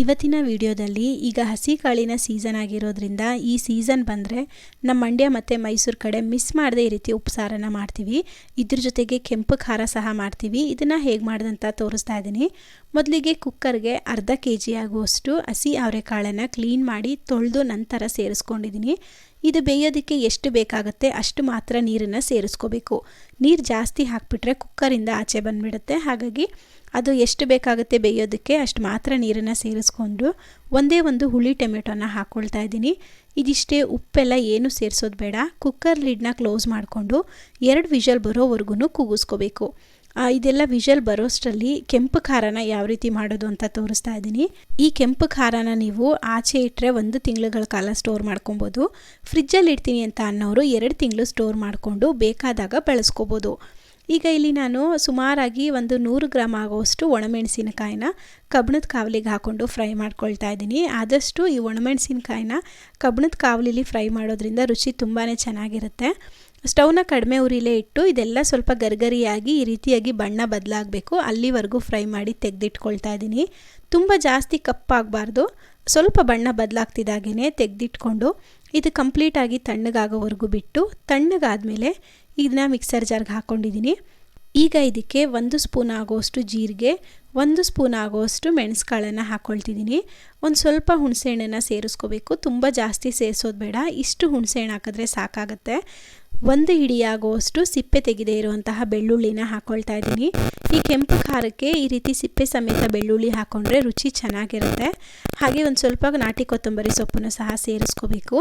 ಇವತ್ತಿನ ವಿಡಿಯೋದಲ್ಲಿ ಈಗ ಹಸಿ ಕಾಳಿನ ಸೀಸನ್ ಆಗಿರೋದ್ರಿಂದ ಈ ಸೀಸನ್ ಬಂದರೆ ನಮ್ಮ ಮಂಡ್ಯ ಮತ್ತು ಮೈಸೂರು ಕಡೆ ಮಿಸ್ ಮಾಡದೇ ಈ ರೀತಿ ಉಪ್ಸಾರನ ಮಾಡ್ತೀವಿ. ಇದ್ರ ಜೊತೆಗೆ ಕೆಂಪು ಖಾರ ಸಹ ಮಾಡ್ತೀವಿ. ಇದನ್ನು ಹೇಗೆ ಮಾಡ್ದಂತ ತೋರಿಸ್ತಾ ಇದ್ದೀನಿ. ಮೊದಲಿಗೆ ಕುಕ್ಕರ್ಗೆ ಅರ್ಧ ಕೆ ಜಿ ಆಗುವಷ್ಟು ಹಸಿ ಅವರೆಕಾಳನ್ನು ಕ್ಲೀನ್ ಮಾಡಿ ತೊಳೆದು ನಂತರ ಸೇರಿಸ್ಕೊಂಡಿದ್ದೀನಿ. ಇದು ಬೇಯೋದಕ್ಕೆ ಎಷ್ಟು ಬೇಕಾಗುತ್ತೆ ಅಷ್ಟು ಮಾತ್ರ ನೀರನ್ನು ಸೇರಿಸ್ಕೋಬೇಕು. ನೀರು ಜಾಸ್ತಿ ಹಾಕಿಬಿಟ್ರೆ ಕುಕ್ಕರಿಂದ ಆಚೆ ಬಂದುಬಿಡುತ್ತೆ. ಹಾಗಾಗಿ ಅದು ಎಷ್ಟು ಬೇಕಾಗುತ್ತೆ ಬೇಯೋದಕ್ಕೆ ಅಷ್ಟು ಮಾತ್ರ ನೀರನ್ನು ಸೇರಿಸ್ಕೊಂಡು ಒಂದೇ ಒಂದು ಹುಳಿ ಟೊಮೆಟೊನ ಹಾಕ್ಕೊಳ್ತಾ ಇದ್ದೀನಿ. ಇದಿಷ್ಟೇ ಉಪ್ಪೆಲ್ಲ ಏನು ಸೇರಿಸೋದು ಬೇಡ. ಕುಕ್ಕರ್ ಲಿಡ್ನ ಕ್ಲೋಸ್ ಮಾಡಿಕೊಂಡು ಎರಡು ವಿಷಲ್ ಬರೋವರೆಗೂ ಕೂಗಿಸ್ಕೋಬೇಕು ಇದೆಲ್ಲ ವಿಷಲ್ ಬರೋಷ್ಟರಲ್ಲಿ ಕೆಂಪು ಖಾರನ ಯಾವ ರೀತಿ ಮಾಡೋದು ಅಂತ ತೋರಿಸ್ತಾ ಇದ್ದೀನಿ. ಈ ಕೆಂಪು ಖಾರನ ನೀವು ಆಚೆ ಇಟ್ಟರೆ ಒಂದು ತಿಂಗಳುಗಳ ಕಾಲ ಸ್ಟೋರ್ ಮಾಡ್ಕೊಬೋದು. ಫ್ರಿಜ್ಜಲ್ಲಿ ಇಡ್ತೀನಿ ಅಂತ ಅನ್ನೋರು ಎರಡು ತಿಂಗಳು ಸ್ಟೋರ್ ಮಾಡಿಕೊಂಡು ಬೇಕಾದಾಗ ಬಳಸ್ಕೋಬೋದು. ಈಗ ಇಲ್ಲಿ ನಾನು ಸುಮಾರಾಗಿ ಒಂದು ನೂರು ಗ್ರಾಮ್ ಆಗೋಷ್ಟು ಒಣಮೆಣಸಿನಕಾಯಿನ ಕಬ್ಬಣದ ಕಾವಲಿಗೆ ಹಾಕ್ಕೊಂಡು ಫ್ರೈ ಮಾಡ್ಕೊಳ್ತಾ ಇದ್ದೀನಿ. ಆದಷ್ಟು ಈ ಒಣಮೆಣಸಿನಕಾಯಿನ ಕಬ್ಬಣದ ಕಾವಲಿಲಿ ಫ್ರೈ ಮಾಡೋದ್ರಿಂದ ರುಚಿ ತುಂಬಾ ಚೆನ್ನಾಗಿರುತ್ತೆ. ಸ್ಟವ್ನ ಕಡಿಮೆ ಉರಿಲೇ ಇಟ್ಟು ಇದೆಲ್ಲ ಸ್ವಲ್ಪ ಗರ್ಗರಿಯಾಗಿ ಈ ರೀತಿಯಾಗಿ ಬಣ್ಣ ಬದಲಾಗಬೇಕು. ಅಲ್ಲಿವರೆಗೂ ಫ್ರೈ ಮಾಡಿ ತೆಗೆದಿಟ್ಕೊಳ್ತಾ ಇದ್ದೀನಿ ತುಂಬ ಜಾಸ್ತಿ ಕಪ್ಪಾಗಬಾರ್ದು. ಸ್ವಲ್ಪ ಬಣ್ಣ ಬದಲಾಗ್ತಿದ್ದಾಗೇ ತೆಗೆದಿಟ್ಕೊಂಡು ಇದು ಕಂಪ್ಲೀಟಾಗಿ ತಣ್ಣಗಾಗೋವರೆಗೂ ಬಿಟ್ಟು ತಣ್ಣಗಾದಮೇಲೆ ಇದನ್ನ ಮಿಕ್ಸರ್ ಜಾರ್ಗೆ ಹಾಕ್ಕೊಂಡಿದ್ದೀನಿ ಈಗ ಇದಕ್ಕೆ ಒಂದು ಸ್ಪೂನ್ ಆಗೋಷ್ಟು ಜೀರಿಗೆ, ಒಂದು ಸ್ಪೂನ್ ಆಗೋಷ್ಟು ಮೆಣಸುಕಾಳನ್ನು ಹಾಕ್ಕೊಳ್ತಿದ್ದೀನಿ ಒಂದು ಸ್ವಲ್ಪ ಹುಣಸೆಹಣ್ಣನ್ನು ಸೇರಿಸ್ಕೋಬೇಕು. ತುಂಬ ಜಾಸ್ತಿ ಸೇರಿಸೋದು ಬೇಡ. ಇಷ್ಟು ಹುಣಸೆಹಣ್ಣು ಹಾಕಿದ್ರೆ ಸಾಕಾಗುತ್ತೆ. ಒಂದು ಹಿಡಿಯಾಗುವಷ್ಟು ಸಿಪ್ಪೆ ತೆಗೆದೇ ಇರುವಂತಹ ಬೆಳ್ಳುಳ್ಳಿನ ಹಾಕ್ಕೊಳ್ತಾ ಇದ್ದೀನಿ. ಈ ಕೆಂಪು ಖಾರಕ್ಕೆ ಈ ರೀತಿ ಸಿಪ್ಪೆ ಸಮೇತ ಬೆಳ್ಳುಳ್ಳಿ ಹಾಕ್ಕೊಂಡ್ರೆ ರುಚಿ ಚೆನ್ನಾಗಿರುತ್ತೆ. ಹಾಗೆ ಒಂದು ಸ್ವಲ್ಪ ನಾಟಿ ಕೊತ್ತಂಬರಿ ಸೊಪ್ಪನ್ನು ಸಹ ಸೇರಿಸ್ಕೋಬೇಕು.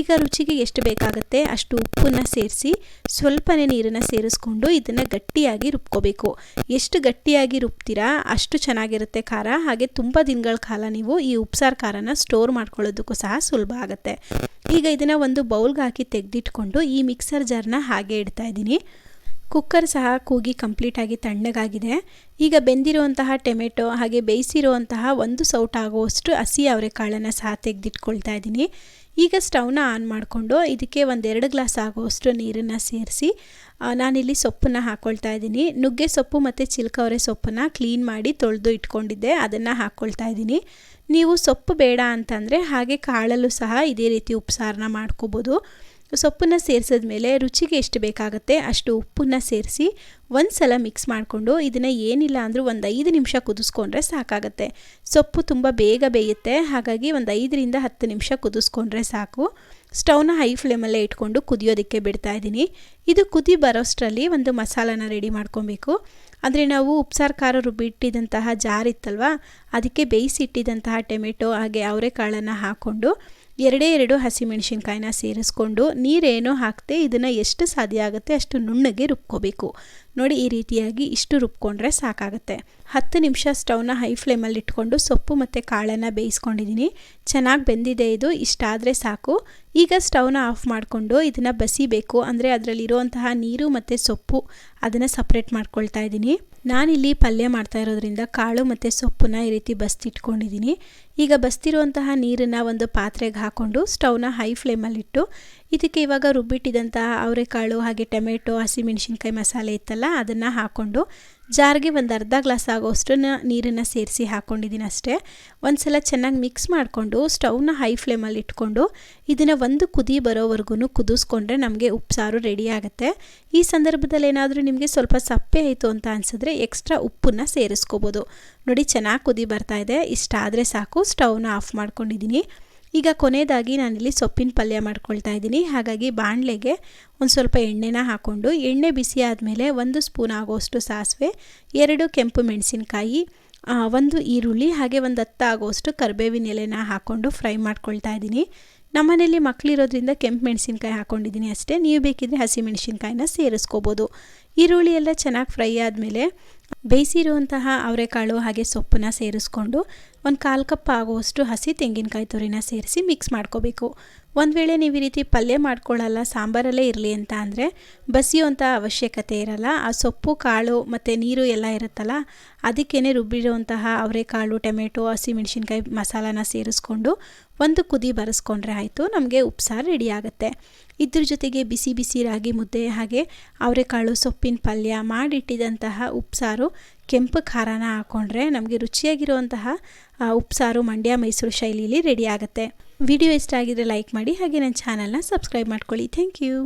ಈಗ ರುಚಿಗೆ ಎಷ್ಟು ಬೇಕಾಗುತ್ತೆ ಅಷ್ಟು ಉಪ್ಪನ್ನು ಸೇರಿಸಿ ಸ್ವಲ್ಪನೇ ನೀರನ್ನು ಸೇರಿಸ್ಕೊಂಡು ಇದನ್ನು ಗಟ್ಟಿಯಾಗಿ ರುಬ್ಕೋಬೇಕು. ಎಷ್ಟು ಗಟ್ಟಿಯಾಗಿ ರುಬ್ತೀರಾ ಅಷ್ಟು ಚೆನ್ನಾಗಿರುತ್ತೆ ಖಾರ. ಹಾಗೆ ತುಂಬ ದಿನಗಳ ಕಾಲ ನೀವು ಈ ಉಪ್ಸಾರು ಖಾರನ ಸ್ಟೋರ್ ಮಾಡ್ಕೊಳ್ಳೋದಕ್ಕೂ ಸಹ ಸುಲಭ ಆಗುತ್ತೆ. ಈಗ ಇದನ್ನು ಒಂದು ಬೌಲ್ಗೆ ಹಾಕಿ ತೆಗೆದಿಟ್ಕೊಂಡು ಈ ಮಿಕ್ಸರ್ ಜಾರ್ನ ಹಾಗೆ ಇಡ್ತಾ ಇದ್ದೀನಿ. ಕುಕ್ಕರ್ ಸಹ ಕೂಗಿ ಕಂಪ್ಲೀಟಾಗಿ ತಣ್ಣಗಾಗಿದೆ. ಈಗ ಬೆಂದಿರುವಂತಹ ಟೊಮೆಟೊ ಹಾಗೆ ಬೇಯಿಸಿರುವಂತಹ ಒಂದು ಸೌಟ್ ಆಗುವಷ್ಟು ಹಸಿ ಅವರೆಕಾಳನ್ನು ಸಹ ತೆಗೆದಿಟ್ಕೊಳ್ತಾ ಇದ್ದೀನಿ. ಈಗ ಸ್ಟವ್ನ ಆನ್ ಮಾಡಿಕೊಂಡು ಇದಕ್ಕೆ ಒಂದೆರಡು ಗ್ಲಾಸ್ ಆಗುವಷ್ಟು ನೀರನ್ನು ಸೇರಿಸಿ ನಾನಿಲ್ಲಿ ಸೊಪ್ಪನ್ನು ಹಾಕ್ಕೊಳ್ತಾ ಇದ್ದೀನಿ. ನುಗ್ಗೆ ಸೊಪ್ಪು ಮತ್ತು ಚಿಲ್ಕವರೆ ಸೊಪ್ಪನ್ನು ಕ್ಲೀನ್ ಮಾಡಿ ತೊಳೆದು ಇಟ್ಕೊಂಡಿದ್ದೆ, ಅದನ್ನು ಹಾಕ್ಕೊಳ್ತಾ ಇದ್ದೀನಿ. ನೀವು ಸೊಪ್ಪು ಬೇಡ ಅಂತಂದರೆ ಹಾಗೆ ಕಾಳಲ್ಲೂ ಸಹ ಇದೇ ರೀತಿ ಉಪ್ಸಾರನ ಮಾಡ್ಕೋಬೋದು. ಸೊಪ್ಪನ್ನು ಸೇರಿಸಿದ ಮೇಲೆ ರುಚಿಗೆ ಎಷ್ಟು ಬೇಕಾಗುತ್ತೆ ಅಷ್ಟು ಉಪ್ಪನ್ನು ಸೇರಿಸಿ ಒಂದು ಸಲ ಮಿಕ್ಸ್ ಮಾಡಿಕೊಂಡು ಇದನ್ನು ಏನಿಲ್ಲ ಅಂದರೂ ಒಂದು ಐದು ನಿಮಿಷ ಕುದಿಸ್ಕೊಂಡ್ರೆ ಸಾಕಾಗುತ್ತೆ. ಸೊಪ್ಪು ತುಂಬ ಬೇಗ ಬೇಯುತ್ತೆ, ಹಾಗಾಗಿ ಒಂದು ಐದರಿಂದ ಹತ್ತು ನಿಮಿಷ ಕುದಿಸ್ಕೊಂಡ್ರೆ ಸಾಕು. ಸ್ಟವ್ನ ಹೈ ಫ್ಲೇಮಲ್ಲೇ ಇಟ್ಕೊಂಡು ಕುದಿಯೋದಕ್ಕೆ ಬಿಡ್ತಾ ಇದ್ದೀನಿ. ಇದು ಕುದಿ ಬರೋಷ್ಟರಲ್ಲಿ ಒಂದು ಮಸಾಲಾನ ರೆಡಿ ಮಾಡ್ಕೊಬೇಕು. ಅಂದರೆ ನಾವು ಉಪ್ಸಾರು, ಖಾರ ರುಬ್ಬಿಟ್ಟಿದ್ದಂತಹ ಜಾರ್ ಇತ್ತಲ್ವ, ಅದಕ್ಕೆ ಬೇಯಿಸಿಟ್ಟಿದ್ದಂತಹ ಟೊಮೆಟೊ, ಹಾಗೆ ಅವರೆಕಾಳನ್ನು ಹಾಕ್ಕೊಂಡು ಎರಡೇ ಎರಡು ಹಸಿಮೆಣಸಿನ್ಕಾಯಿನ ಸೇರಿಸ್ಕೊಂಡು ನೀರೇನೋ ಹಾಕದೆ ಇದನ್ನು ಎಷ್ಟು ಸಾಧ್ಯ ಆಗುತ್ತೆ ಅಷ್ಟು ನುಣ್ಣಗೆ ರುಬ್ಕೋಬೇಕು. ನೋಡಿ ಈ ರೀತಿಯಾಗಿ ಇಷ್ಟು ರುಬ್ಕೊಂಡ್ರೆ ಸಾಕಾಗುತ್ತೆ. ಹತ್ತು ನಿಮಿಷ ಸ್ಟವ್ನ ಹೈ ಫ್ಲೇಮಲ್ಲಿ ಇಟ್ಕೊಂಡು ಸೊಪ್ಪು ಮತ್ತು ಕಾಳನ್ನು ಬೇಯಿಸ್ಕೊಂಡಿದ್ದೀನಿ ಚೆನ್ನಾಗಿ ಬೆಂದಿದೆ ಇದು, ಇಷ್ಟಾದರೆ ಸಾಕು. ಈಗ ಸ್ಟವ್ನ ಆಫ್ ಮಾಡಿಕೊಂಡು ಇದನ್ನು ಬಸಿಬೇಕು. ಅಂದರೆ ಅದರಲ್ಲಿರುವಂತಹ ನೀರು ಮತ್ತು ಸೊಪ್ಪು ಅದನ್ನು ಸಪ್ರೇಟ್ ಮಾಡ್ಕೊಳ್ತಾ ಇದ್ದೀನಿ. ನಾನಿಲ್ಲಿ ಪಲ್ಯ ಮಾಡ್ತಾ ಇರೋದ್ರಿಂದ ಕಾಳು ಮತ್ತು ಸೊಪ್ಪನ್ನ ಈ ರೀತಿ ಬಸ್ತಿಟ್ಕೊಂಡಿದ್ದೀನಿ. ಈಗ ಬಸ್ತಿರುವಂತಹ ನೀರನ್ನು ಒಂದು ಪಾತ್ರೆಗೆ ಹಾಕ್ಕೊಂಡು ಸ್ಟವ್ನ ಹೈ ಫ್ಲೇಮಲ್ಲಿಟ್ಟು ಇದಕ್ಕೆ ಇವಾಗ ರುಬ್ಬಿಟ್ಟಿದ್ದಂತಹ ಅವರೆಕಾಳು ಹಾಗೆ ಟೊಮೆಟೊ, ಹಸಿಮೆಣಸಿನ್ಕಾಯಿ ಮಸಾಲೆ ಇತ್ತಲ್ಲ, ಅದನ್ನು ಹಾಕ್ಕೊಂಡು ಜಾರ್ಗೆ ಒಂದು ಅರ್ಧ ಗ್ಲಾಸ್ ಆಗೋಷ್ಟು ನೀರನ್ನು ಸೇರಿಸಿ ಹಾಕ್ಕೊಂಡಿದ್ದೀನಿ ಅಷ್ಟೇ. ಒಂದು ಸಲ ಚೆನ್ನಾಗಿ ಮಿಕ್ಸ್ ಮಾಡಿಕೊಂಡು ಸ್ಟವ್ನ ಹೈ ಫ್ಲೇಮಲ್ಲಿ ಇಟ್ಕೊಂಡು ಇದನ್ನು ಒಂದು ಕುದಿ ಬರೋವರೆಗೂ ಕುದಿಸ್ಕೊಂಡ್ರೆ ನಮಗೆ ಉಪ್ಸಾರು ರೆಡಿ ಆಗುತ್ತೆ. ಈ ಸಂದರ್ಭದಲ್ಲಿ ಏನಾದರೂ ನಿಮಗೆ ಸ್ವಲ್ಪ ಸಪ್ಪೆ ಆಯಿತು ಅಂತ ಅನಿಸಿದ್ರೆ ಎಕ್ಸ್ಟ್ರಾ ಉಪ್ಪನ್ನು ಸೇರಿಸ್ಕೋಬೋದು. ನೋಡಿ, ಚೆನ್ನಾಗಿ ಕುದಿ ಬರ್ತಾ ಇದೆ. ಇಷ್ಟ ಆದರೆ ಸಾಕು ಸ್ಟವ್ನ ಆಫ್ ಮಾಡ್ಕೊಂಡಿದ್ದೀನಿ ಈಗ ಕೊನೆಯದಾಗಿ ನಾನಿಲ್ಲಿ ಸೊಪ್ಪಿನ ಪಲ್ಯ ಮಾಡ್ಕೊಳ್ತಾ ಇದ್ದೀನಿ. ಹಾಗಾಗಿ ಬಾಣಲೆಗೆ ಒಂದು ಸ್ವಲ್ಪ ಎಣ್ಣೆನ ಹಾಕ್ಕೊಂಡು ಎಣ್ಣೆ ಬಿಸಿ ಆದಮೇಲೆ ಒಂದು ಸ್ಪೂನ್ ಆಗೋಷ್ಟು ಸಾಸಿವೆ, ಎರಡು ಕೆಂಪು ಮೆಣಸಿನಕಾಯಿ ಒಂದು ಈರುಳ್ಳಿ, ಹಾಗೆ ಒಂದು ಹತ್ತು ಆಗೋಷ್ಟು ಕರಿಬೇವಿನ ಎಲೆನ ಹಾಕ್ಕೊಂಡು ಫ್ರೈ ಮಾಡ್ಕೊಳ್ತಾ ಇದ್ದೀನಿ. ನಮ್ಮನೇಲಿ ಮಕ್ಕಳಿರೋದ್ರಿಂದ ಕೆಂಪು ಮೆಣಸಿನ್ಕಾಯಿ ಹಾಕ್ಕೊಂಡಿದ್ದೀನಿ ಅಷ್ಟೇ. ನೀವು ಬೇಕಿದ್ದರೆ ಹಸಿ ಮೆಣಸಿನ್ಕಾಯಿನ ಸೇರಿಸ್ಕೋಬೋದು. ಈರುಳ್ಳಿ ಎಲ್ಲ ಚೆನ್ನಾಗಿ ಫ್ರೈ ಆದಮೇಲೆ ಬೇಯಿಸಿರುವಂತಹ ಅವರೆಕಾಳು ಹಾಗೆ ಸೊಪ್ಪನ್ನ ಸೇರಿಸ್ಕೊಂಡು ಒಂದು ಕಾಲು ಕಪ್ ಆಗುವಷ್ಟು ಹಸಿ ತೆಂಗಿನಕಾಯಿ ತುರಿನ ಸೇರಿಸಿ ಮಿಕ್ಸ್ ಮಾಡ್ಕೋಬೇಕು. ಒಂದು ವೇಳೆ ನೀವು ಈ ರೀತಿ ಪಲ್ಯ ಮಾಡ್ಕೊಳ್ಳಲ್ಲ ಸಾಂಬಾರಲ್ಲೇ ಇರಲಿ ಅಂತ ಅಂದರೆ ಬಸಿಯುವಂಥ ಅವಶ್ಯಕತೆ ಇರಲ್ಲ. ಆ ಸೊಪ್ಪು, ಕಾಳು ಮತ್ತು ನೀರು ಎಲ್ಲ ಇರುತ್ತಲ್ಲ ಅದಕ್ಕೇ ರುಬ್ಬಿರುವಂತಹ ಅವರೆಕಾಳು, ಟೊಮೆಟೊ ಹಸಿಮೆಣ್ಸಿನ್ಕಾಯಿ ಮಸಾಲಾನ ಸೇರಿಸ್ಕೊಂಡು ಒಂದು ಕುದಿ ಬರೆಸ್ಕೊಂಡ್ರೆ ಆಯಿತು, ನಮಗೆ ಉಪ್ಸಾರು ರೆಡಿ ಆಗುತ್ತೆ. ಇದ್ರ ಜೊತೆಗೆ ಬಿಸಿ ಬಿಸಿ ರಾಗಿ ಮುದ್ದೆ ಹಾಗೆ ಅವರೆಕಾಳು, ಸೊಪ್ಪಿನ ಪಲ್ಯ ಮಾಡಿಟ್ಟಿದಂತಹ ಉಪ್ಸಾರು, ಕೆಂಪು ಖಾರನ ಹಾಕ್ಕೊಂಡ್ರೆ ನಮಗೆ ರುಚಿಯಾಗಿರುವಂತಹ ಉಪ್ಸಾರು ಮಂಡ್ಯ ಮೈಸೂರು ಶೈಲಿಯಲ್ಲಿ ರೆಡಿ ಆಗುತ್ತೆ. ವಿಡಿಯೋ ಇಷ್ಟ ಆಗಿದ್ರೆ ಲೈಕ್ ಮಾಡಿ, ಹಾಗೆ ನನ್ನ ಚಾನಲ್ನ ಸಬ್ಸ್ಕ್ರೈಬ್ ಮಾಡ್ಕೊಳ್ಳಿ. Thank you.